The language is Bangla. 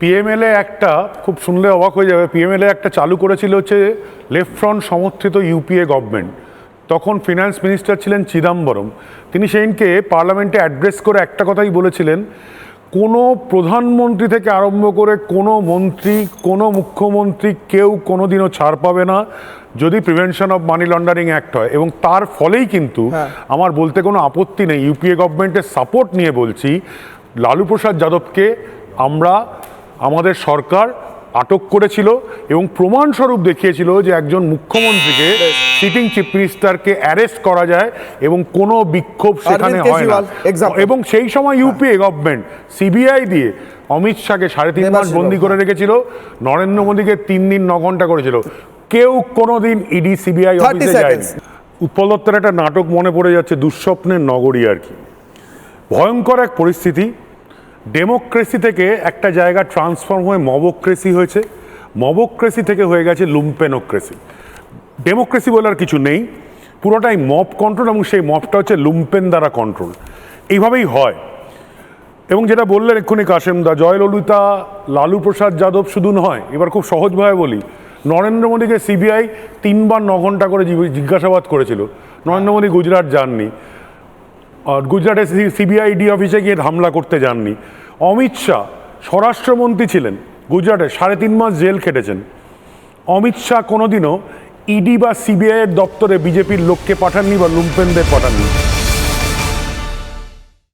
পিএমএলএ একটা খুব শুনলে অবাক হয়ে যাবে পিএমএলএ একটা চালু করেছিল হচ্ছে লেফট ফ্রন্ট সমর্থিত ইউপিএ গভর্নমেন্ট তখন ফিনান্স মিনিস্টার ছিলেন চিদাম্বরম। তিনি সেদিনকে পার্লামেন্টে অ্যাড্রেস করে একটা কথাই বলেছিলেন কোনো প্রধানমন্ত্রী থেকে আরম্ভ করে কোনো মন্ত্রী কোনো মুখ্যমন্ত্রী কেউ কোনোদিনও ছাড় পাবে না যদি prevention of money laundering act হয়। এবং তার ফলেই কিন্তু আমার বলতে কোনো আপত্তি নেই। ইউপিএ গভর্নমেন্টের সাপোর্ট নিয়ে বলছি লালু প্রসাদ যাদবকে আমরা আমাদের সরকার আটক করেছিল এবং প্রমাণস্বরূপ দেখিয়েছিল যে একজন মুখ্যমন্ত্রীকে সিটিং চিফ মিনিস্টারকে অ্যারেস্ট করা যায় এবং কোনো বিক্ষোভ সেখানে হয় না। এবং সেই সময় ইউপিএ গভর্নমেন্ট সিবিআই দিয়ে অমিত শাহকে সাড়ে তিন মাস বন্দি করে রেখেছিল নরেন্দ্র মোদীকে তিন দিন ন ঘণ্টা করেছিল। কেউ কোনোদিন ইডি সিবিআই 30 অফিসে যায়নি। উৎপল দত্তের একটা নাটক মনে পড়ে যাচ্ছে দুঃস্বপ্নের নগরী আর কি। ভয়ঙ্কর এক পরিস্থিতি ডেমোক্রেসি থেকে একটা জায়গা ট্রান্সফর্ম হয়ে মবোক্রেসি হয়েছে। মবোক্রেসি থেকে হয়ে গেছে লুম্পেনোক্রেসি ডেমোক্রেসি বলে আর কিছু নেই। পুরোটাই মব কন্ট্রোল এবং সেই মবটা হচ্ছে লুম্পেন দ্বারা কন্ট্রোল এইভাবেই হয়। এবং যেটা বললেন এক্ষুনি কাশেমদা, জয়ললিতা, লালু প্রসাদ যাদব শুধু নয়, এবার খুব সহজভাবে বলি, নরেন্দ্র মোদীকে সিবিআই তিনবার ন ঘণ্টা করে জিজ্ঞ- জিজ্ঞাসাবাদ করেছিল। নরেন্দ্র মোদী গুজরাট যাননি। আর গুজরাটে সিবিআই ডি অফিসে গিয়ে হামলা করতে যাননি। অমিত শাহ স্বরাষ্ট্রমন্ত্রী ছিলেন, গুজরাটে সাড়ে তিন মাস জেল খেটেছেন। অমিত শাহ কোনোদিনও ইডি বা সিবিআইয়ের দপ্তরে বিজেপির লোককে পাঠাননি বা লুম্পেনদের পাঠাননি।